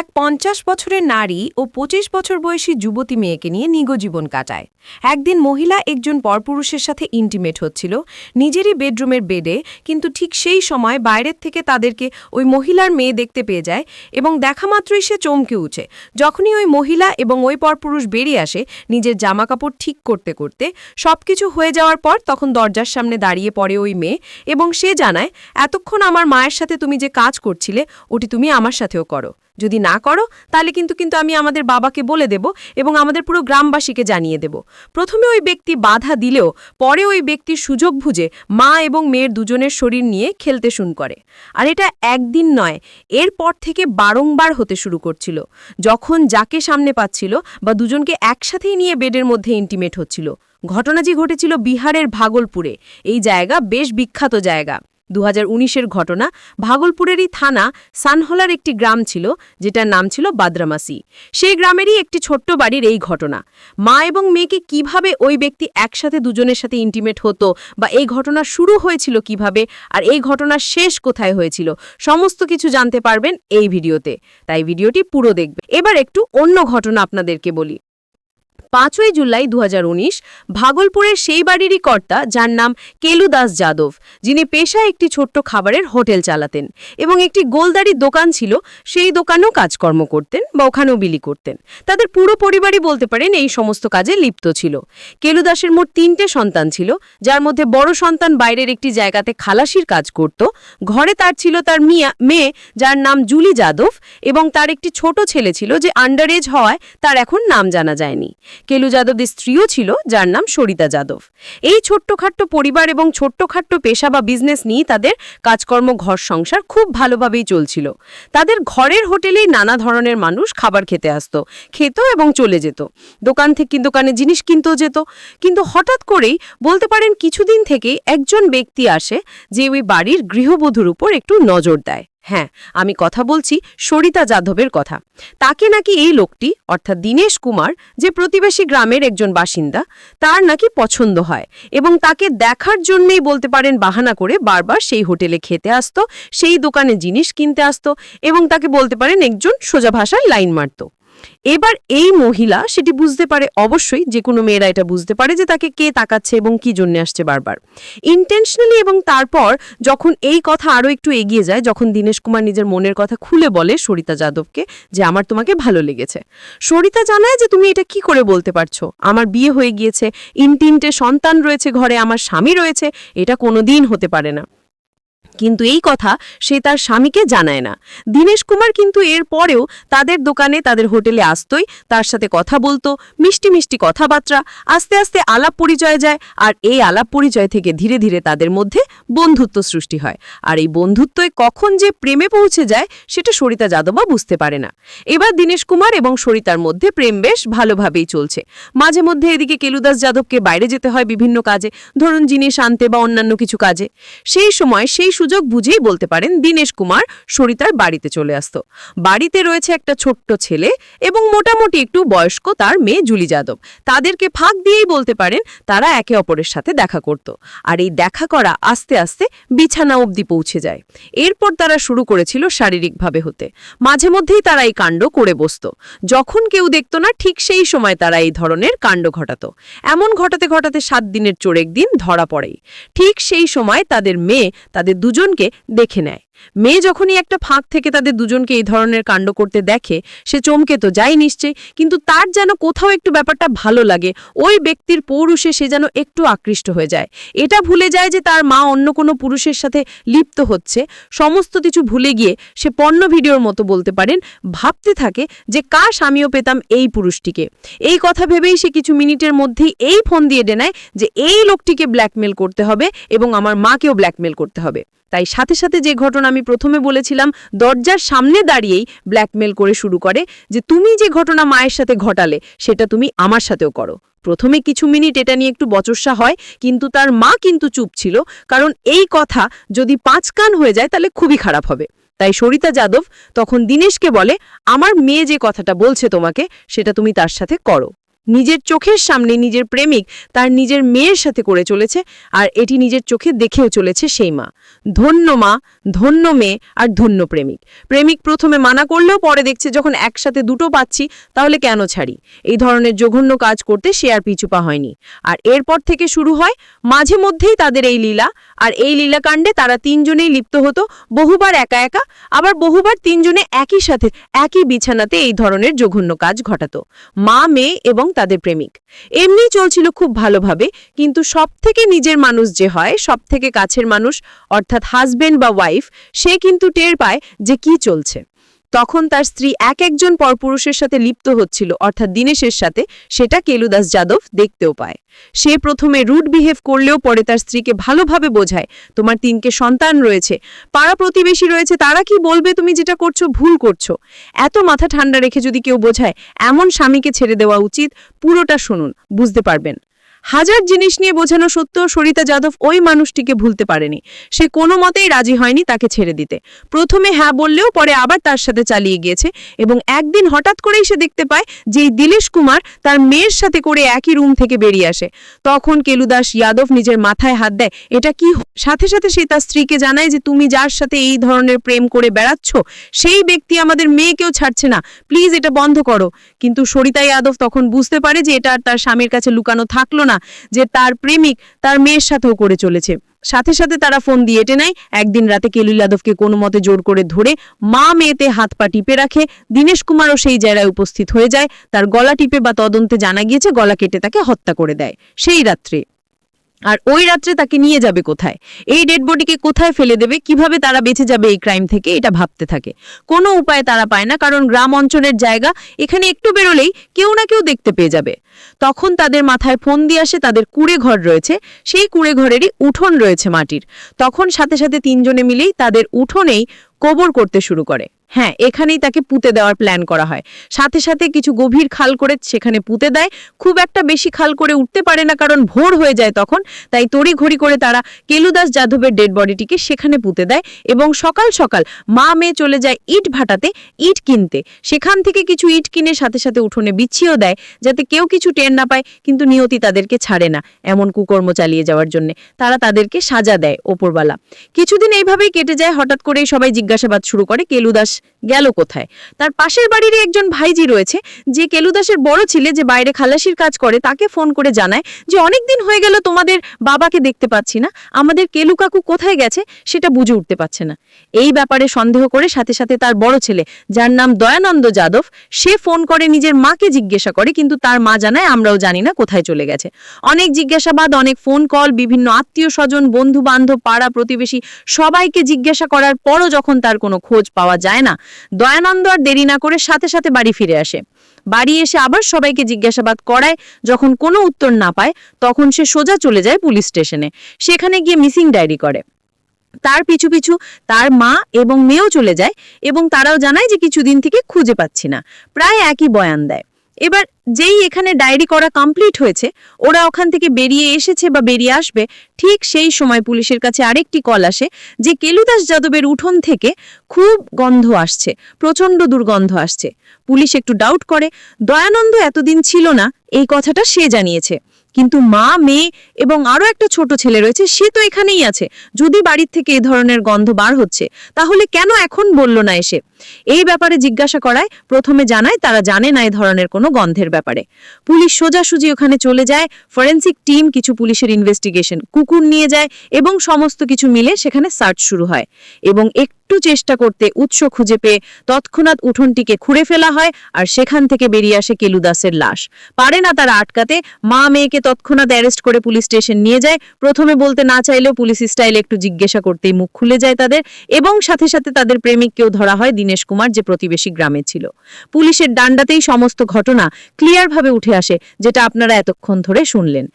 এক পঞ্চাশ বছরের নারী ও পঁচিশ বছর বয়সী যুবতী মেয়েকে নিয়ে নিগো জীবন কাটায়। একদিন মহিলা একজন পরপুরুষের সাথে ইন্টিমেট হচ্ছিল, নিজেরই বেডরুমের বেডে কিন্তু ঠিক সেই সময় বাইরের থেকে তাদেরকে ওই মহিলার মেয়ে দেখতে পেয়ে যায় এবং দেখা মাত্রই সে চমকে উঠে। যখনই ওই মহিলা এবং ওই পরপুরুষ বেরিয়ে আসে, নিজের জামাকাপড় ঠিক করতে করতে সব কিছু হয়ে যাওয়ার পর তখন দরজার সামনে দাঁড়িয়ে পড়ে ওই মেয়ে এবং সে জানায়, এতক্ষণ আমার মায়ের সাথে তুমি যে কাজ করছিলে, ওটি তুমি আমার সাথেও করো। যদি না করো, তাহলে কিন্তু কিন্তু আমি আমাদের বাবাকে বলে দেব এবং আমাদের পুরো গ্রামবাসীকে জানিয়ে দেব। প্রথমে ওই ব্যক্তি বাধা দিলেও, পরে ওই ব্যক্তির সুযোগ বুঝে মা এবং মেয়ের দুজনের শরীর নিয়ে খেলতে শুন করে। আর এটা একদিন নয়, এরপর থেকে বারংবার হতে শুরু করছিল। যখন যাকে সামনে পাচ্ছিল বা দুজনকে একসাথেই নিয়ে বেডের মধ্যে ইন্টিমেট হচ্ছিল। ঘটনাটি ঘটেছিল বিহারের ভাগলপুরে, এই জায়গা বেশ বিখ্যাত জায়গা। দু এর ঘটনা ভাগলপুরেরই থানা সানহলার একটি গ্রাম ছিল, যেটার নাম ছিল বাদ্রামাসি। সেই গ্রামেরই একটি ছোট্ট বাড়ির এই ঘটনা। মা এবং মেয়েকে কীভাবে ওই ব্যক্তি একসাথে দুজনের সাথে ইন্টিমেট হতো বা এই ঘটনা শুরু হয়েছিল কীভাবে আর এই ঘটনার শেষ কোথায় হয়েছিল, সমস্ত কিছু জানতে পারবেন এই ভিডিওতে। তাই ভিডিওটি পুরো দেখবে এবার একটু অন্য ঘটনা আপনাদেরকে বলি। পাঁচই জুলাই দু হাজার উনিশ, ভাগলপুরের সেই বাড়িরই কর্তা যার নাম কেলু দাস যাদব, যিনি পেশায় একটি ছোট্ট খাবারের হোটেল চালাতেন এবং একটি গোলদারির দোকান ছিল, সেই দোকানেও কাজকর্ম করতেন বা ওখানেও বিলি করতেন। তাদের পুরো পরিবারই বলতে পারেন এই সমস্ত কাজে লিপ্ত ছিল। কেলু দাসের মোট তিনটে সন্তান ছিল, যার মধ্যে বড় সন্তান বাইরের একটি জায়গাতে খালাসির কাজ করত, ঘরে তার ছিল তার মিয়া, মেয়ে যার নাম জুলি যাদব এবং তার একটি ছোট ছেলে ছিল যে আন্ডার এজ হওয়ায় তার এখন নাম জানা যায়নি। কেলু যাদবের স্ত্রীও ছিল, যার নাম সরিতা যাদব। এই ছোট্টখাট্ট পরিবার এবং ছোট্টখাট্ট পেশা বা বিজনেস নিয়ে তাদের কাজকর্ম, ঘর সংসার খুব ভালোভাবেই চলছিল। তাদের ঘরের হোটেলেই নানা ধরনের মানুষ খাবার খেতে আসত, খেত এবং চলে যেত। দোকান থেকে দোকানে জিনিস কিনতেও যেত। কিন্তু হঠাৎ করেই বলতে পারেন কিছুদিন থেকেই একজন ব্যক্তি আসে, যে ওই বাড়ির গৃহবধূর উপর একটু নজর দেয়। হ্যাঁ আমি কথা বলছি সরিতা যাদবের কথা। তাকে নাকি এই লোকটি, অর্থাৎ দীনেশ কুমার, যে প্রতিবেশী গ্রামের একজন বাসিন্দা, তার নাকি পছন্দ হয় এবং তাকে দেখার জন্যেই বলতে পারেন বাহানা করে বারবার সেই হোটেলে খেতে আসতো, সেই দোকানে জিনিস কিনতে আসতো এবং তাকে বলতে পারেন একজন সোজা ভাষায় লাইন মারত। এবার এই মহিলা সেটি বুঝতে পারে অবশ্যই যে কোনো মেয়েরা এটা বুঝতে পারে যে তাকে কে তাকাচ্ছে এবং কি জন্য আসছে বারবার। ইন্টেনশনালি এবং তারপর যখন এই কথা আরও একটু এগিয়ে যায়, যখন দীনেশ কুমার নিজের মনের কথা খুলে বলে সরিতা যাদবকে যে আমার তোমাকে ভালো লেগেছে। সরিতা জানায় যে তুমি এটা কি করে বলতে পারছ? আমার বিয়ে হয়ে গিয়েছে, ইন তিনটে সন্তান রয়েছে ঘরে, আমার স্বামী রয়েছে, এটা কোনো দিন হতে পারে না। কিন্তু এই কথা সে তার স্বামীকে জানায় না। দীনেশ কুমার কিন্তু এর পরেও তাদের দোকানে, তাদের হোটেলে আসতই, তার সাথে কথা বলতো, মিষ্টি মিষ্টি কথাবার্তা, আস্তে আস্তে আলাপ পরিচয় যায় আর এই আলাপ পরিচয় থেকে ধীরে ধীরে তাদের মধ্যে বন্ধুত্ব সৃষ্টি হয়। আর এই বন্ধুত্বই কখন যে প্রেমে পৌঁছে যায়, সেটা সরিতা যাদবা বুঝতে পারে না। এবার দীনেশ কুমার এবং সরিতার মধ্যে প্রেম বেশ ভালোভাবেই চলছে। মাঝে মধ্যে এদিকে কেলুদাস যাদবকে বাইরে যেতে হয় বিভিন্ন কাজে, ধরুন জিনিস আনতে বা অন্যান্য কিছু কাজে। সেই সময় সেই সুযোগ বুঝেই বলতে পারেন দীনেশ কুমার সরিতার বাড়িতে চলে আসতো। বাড়িতে রয়েছে একটা ছোট্ট ছেলে এবং মোটামুটি একটু বয়স্ক তার মেয়ে জুলি যাদব। তাদেরকে ফাঁক দিয়েই বলতে পারেন তারা একে অপরের সাথে দেখা করত। আর এই দেখা করা আস্তে আস্তে বিছানা অবধি পৌঁছে যায়। এরপর তারা শুরু করেছিল শারীরিকভাবে হতে। মাঝে মধ্যেই তারা এই কাণ্ড করে বসত। যখন কেউ দেখত না, ঠিক সেই সময় তারা এই ধরনের কাণ্ড ঘটাত। এমন ঘটাতে ঘটাতে সাত দিনের চোরেক দিন ধরা পড়েই। ঠিক সেই সময় তাদের মেয়ে, তাদের দুজনকে দেখে নেয়। মেয়ে যখনই একটা ফাঁক থেকে তাদের দুজনকে এই ধরনের কাণ্ড করতে দেখে, সে চমকে তো যাই নিশ্চয় কিন্তু তার যেন কোথাও একটু ব্যাপারটা ভালো লাগে, ওই ব্যক্তির পৌরুষে সে যেন একটু আকৃষ্ট হয়ে যায়। এটা ভুলে যায় যে তার মা অন্য কোনো পুরুষের সাথে লিপ্ত হচ্ছে। সমস্ত কিছু ভুলে গিয়ে সে পণ্য ভিডিওর মতো বলতে পারেন, ভাবতে থাকে যে কার আমিও পেতাম এই পুরুষটিকে। এই কথা ভেবেই সে কিছু মিনিটের মধ্যেই এই ফোন দিয়ে ডেনায় যে এই লোকটিকে ব্ল্যাকমেল করতে হবে এবং আমার মাকেও ব্ল্যাকমেল করতে হবে। তাই সাথে সাথে যে ঘটনা আমি প্রথমে বলেছিলাম, দরজার সামনে দাঁড়িয়েই ব্ল্যাকমেল করে শুরু করে যে তুমি যে ঘটনা মায়ের সাথে ঘটালে, সেটা তুমি আমার সাথেও করো। প্রথমে কিছু মিনিট এটা নিয়ে একটু বচসা হয়, কিন্তু তার মা কিন্তু চুপ ছিল, কারণ এই কথা যদি পাঁচ কান হয়ে যায় তাহলে খুবই খারাপ হবে। তাই সরিতা যাদব তখন দীনেশকে বলে, আমার মেয়ে যে কথাটা বলছে তোমাকে, সেটা তুমি তার সাথে করো। নিজের চোখের সামনে নিজের প্রেমিক তার নিজের মেয়ের সাথে করে চলেছে আর এটি নিজের চোখে দেখেও চলেছে সেই মা। ধন্য মা, ধন্য মেয়ে আর ধন্য প্রেমিক। প্রেমিক প্রথমে মানা করলেও পরে দেখছে যখন একসাথে দুটো পাচ্ছি তাহলে কেন ছাড়ি? এই ধরনের জঘন্য কাজ করতে সে আর পিছুপা হয়নি। আর এরপর থেকে শুরু হয় মাঝে মধ্যেই তাদের এই লীলা। আর এই লীলাকাণ্ডে তারা তিনজনেই লিপ্ত হতো, বহুবার একা একা, আবার বহুবার তিনজনে একই সাথে, একই বিছানাতে এই ধরনের জঘন্য কাজ ঘটাতো। মা, মেয়ে এবং তাদের প্রেমিক। এমনি চলছিল খুব ভালোভাবে, কিন্তু সবথেকে নিজের মানুষ যে হয়, সবথেকে কাছের মানুষ, অর্থাৎ হাজবেন্ড বা ওয়াইফ সে কিন্তু টের পায় যে কি চলছে। তখন তার স্ত্রী এক একজন পরপুরুষের সাথে লিপ্ত হচ্ছিল, অর্থাৎ দিনেশের সাথে, সেটা কেলুদাস যাদব দেখতেও পায়। সে প্রথমে রুট বিহেভ করলেও পরে তার স্ত্রীকে ভালোভাবে বোঝায়, তোমার তিনকে সন্তান রয়েছে, পাড়া প্রতিবেশী রয়েছে, তারা কি বলবে তুমি যেটা করছ, ভুল করছ? এত মাথা ঠান্ডা রেখে যদি কেউ বোঝায়, এমন স্বামীকে ছেড়ে দেওয়া উচিত, পুরোটা শুনুন, বুঝতে পারবেন। হাজার জিনিস নিয়ে বোঝানো সত্ত্বেও সরিতা যাদব ওই মানুষটিকে ভুলতে পারেনি। সে কোনো মতেই রাজি হয়নি তাকে ছেড়ে দিতে। প্রথমে হ্যাঁ বললেও পরে আবার তার সাথে চালিয়ে গিয়েছে এবং একদিন হঠাৎ করেই সে দেখতে পায় যে দিলেশ কুমার তার মেয়ের সাথে করে একই রুম থেকে বেরিয়ে আসে। তখন কেলুদাস যাদব নিজের মাথায় হাত দেয়, এটা কি সাথে সাথে সে তার স্ত্রীকে জানায় যে, তুমি যার সাথে এই ধরনের প্রেম করে বেড়াচ্ছ, সেই ব্যক্তি আমাদের মেয়েকেও ছাড়ছে না। প্লিজ এটা বন্ধ করো। কিন্তু সরিতা যাদব তখন বুঝতে পারে যে, এটা তার স্বামীর কাছে লুকানো থাকল না। যে তার প্রেমিক তার মেয়ের সাথেও করে চলেছে। সাথে সাথে তারা ফোন দিয়ে এটে নেয়। একদিন রাতে কেলু যাদবকে কোনো মতে জোর করে ধরে মা মেয়েতে হাত পা টিপে রাখে। দীনেশ কুমারও সেই জায়গায় উপস্থিত হয়ে যায়। তার গলা টিপে বা তদন্তে জানা গিয়েছে, গলা কেটে তাকে হত্যা করে দেয়। সেই রাত্রে আর ওই রাত্রে তাকে নিয়ে যাবে কোথায়? এই ডেড বডিকে কোথায় ফেলে দেবে? কীভাবে তারা বেঁচে যাবে এই ক্রাইম থেকে? এটা ভাবতে থাকে। কোনো উপায় তারা পায় না, কারণ গ্রাম অঞ্চলের জায়গা এখানে একটু বেরোলেই কেউ না কেউ দেখতে পেয়ে যাবে। তখন তাদের মাথায় ফোন দিয়ে আসে, তাদের কুড়ে ঘর রয়েছে। সেই কুড়ে ঘরেরই উঠোন রয়েছে মাটির। তখন সাথে সাথে তিনজনে মিলেই তাদের উঠোনেই কবর করতে শুরু করে। হ্যাঁ এখানেই তাকে পুঁতে দেওয়ার প্ল্যান করা হয়। সাথে সাথে কিছু গভীর খাল করে সেখানে পুঁতে দেয়। খুব একটা বেশি খাল করে উঠতে পারে না কারণ ভোর হয়ে যায় তখন। তাই তড়িঘড়ি করে তারা কেলুদাস যাদবের ডেড বডিটিকে সেখানে পুঁতে দেয় এবং সকাল সকাল মা মেয়ে চলে যায় ইট ভাটাতে, ইট কিনতে। সেখান থেকে কিছু ইট কিনে সাথে সাথে উঠোনে বিছিয়েও দেয় যাতে কেউ কিছু টের না পায়, কিন্তু নিয়তি তাদেরকে ছাড়ে না এমন কুকর্ম চালিয়ে যাওয়ার জন্য। তারা তাদেরকে সাজা দেয় ওপরবালা কিছুদিন এইভাবেই কেটে যায়, হঠাৎ করেই সবাই জিজ্ঞাসাবাদ শুরু করে কেলুদাস much. গেল কোথায়? তার পাশের বাড়িরই একজন ভাইজি রয়েছে, যে কেলুদাসের বড় ছেলে যে বাইরে খালাসির কাজ করে, তাকে ফোন করে জানায় যে অনেক দিন হয়ে গেল তোমাদের বাবাকে দেখতে পাচ্ছি না, আমাদের কেলু কাকু কোথায় গেছে সেটা বুঝে উঠতে পারছে না। এই ব্যাপারে সন্দেহ করে সাথে সাথে তার বড় ছেলে, যার নাম দয়ানন্দ যাদব, সে ফোন করে নিজের মাকে জিজ্ঞাসা করে, কিন্তু তার মা জানায়, আমরাও জানি না কোথায় চলে গেছে। অনেক জিজ্ঞাসাবাদ, অনেক ফোন কল, বিভিন্ন আত্মীয় স্বজন বন্ধু বান্ধব পাড়া প্রতিবেশী সবাইকে জিজ্ঞাসা করার পরও যখন তার কোনো খোঁজ পাওয়া যায় না দয়ানন্দ আর দেরি না করে সাথে সাথে বাড়ি ফিরে আসে। বাড়ি এসে আবার সবাইকে জিজ্ঞাসাবাদ করায়, যখন কোনো উত্তর না পায়, তখন সে সোজা চলে যায় পুলিশ স্টেশনে। সেখানে গিয়ে মিসিং ডায়েরি করে। তার পিছু পিছু তার মা এবং মেয়েও চলে যায় এবং তারাও জানায় যে কিছুদিন থেকে খুঁজে পাচ্ছি না। প্রায় একই বয়ান দেয়। এবার যেই এখানে ডায়েরি করা কমপ্লিট হয়েছে, ওরা ওখান থেকে বেরিয়ে এসেছে বা বেরিয়ে আসবে, ঠিক সেই সময় পুলিশের কাছে আরেকটি কল আসে যে কেলুদাস যাদবের উঠোন থেকে খুব গন্ধ আসছে, প্রচণ্ড দুর্গন্ধ আসছে। পুলিশ একটু ডাউট করে, দয়ানন্দ এতদিন ছিল না? এই কথাটা সে জানিয়েছে। কিন্তু মা, মেয়ে এবং আরও একটা ছোট ছেলে রয়েছে, সে তো এখানেই আছে। যদি বাড়ির থেকে এই ধরনের গন্ধ বার হচ্ছে, তাহলে কেন এখন বলল না এসে? এই ব্যাপারে জিজ্ঞাসা করায় প্রথমে জানায় তারা জানে না এই ধরনের কোনো গন্ধের ব্যাপারে। পুলিশ সোজাসুজি ওখানে চলে যায়, ফরেন্সিক টিম, কিছু পুলিশের ইনভেস্টিগেশন, কুকুর নিয়ে যায় এবং সমস্ত কিছু মিলে সেখানে সার্চ শুরু হয়। এবং একটু চেষ্টা করতে উৎস খুঁজে পেয়ে তৎক্ষণাৎ উঠোনটিকে খুঁড়ে ফেলা হয় আর সেখান থেকে বেরিয়ে আসে কেলুদাসের লাশ। পারে না তারা আটকাতে, মা মেয়েকে তৎক্ষণাৎ অ্যারেস্ট করে পুলিশ স্টেশন নিয়ে যায়। প্রথমে বলতে না চাইলেও পুলিশ স্টাইলে একটু জিজ্ঞাসা করতেই মুখ খুলে যায় তাদের এবং সাথে সাথে তাদের প্রেমিককেও ধরা হয় দীনেশ কুমার, যে প্রতিবেশী গ্রামে ছিল। পুলিশের ডান্ডাতেই সমস্ত ঘটনা ক্লিয়ারভাবে উঠে আসে, যেটা আপনারা এতক্ষণ ধরে শুনলেন।